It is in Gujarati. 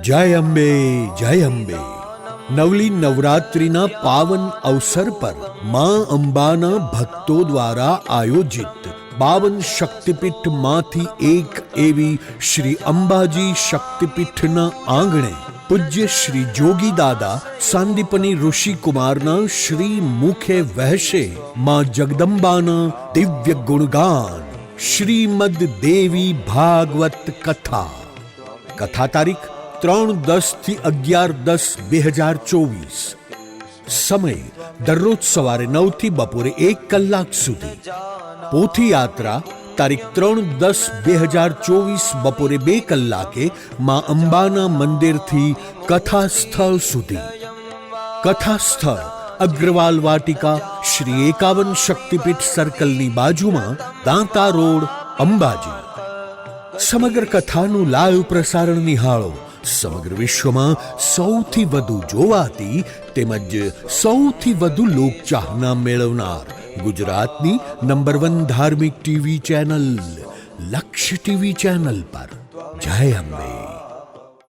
જય અંબે જય અંબે નવલી નવરાત્રિના પાવન અવસર પરમાં અંબાના ભક્તો દ્વારા આયોજિત બાવન શક્તિપીઠમાંથી એક એવી શ્રી અંબાજી શક્તિપીઠના આંગણે પૂજ્ય શ્રી જોગી દાદા સાંદીપની ઋષિ કુમારના શ્રી મુખે વહેશે માં જગદંબાના દિવ્ય ગુણગાન. શ્રીમદ દેવી ભાગવત કથા. કથા તારીખ ત્રણ દસથી અગિયાર દસ બે હજાર ચોવીસ. સમય દરરોજ સવારે નવથી બપોરે એક કલાક સુધી. પોથી યાત્રા તારીખ ત્રણ દસ બે હજાર ચોવીસ બપોરે બે કલાકે માં અંબાના મંદિરથી કથા સ્થળ સુધી. કથા સ્થળ અગ્રવાલ વાટિકા શ્રી એકાવન શક્તિપીઠ સર્કલની બાજુમાં દાંતા રોડ, અંબાજી. સમગ્ર કથાનું લાઈવ પ્રસારણ નિહાળો. સમગ્ર વિશ્વમાં સૌથી વધુ જોવાતી તેમજ સૌથી વધુ લોકચાહના મેળવનાર ગુજરાતની નંબર વન ધાર્મિક TV channel Lakshya TV channel પર. જય અંબે.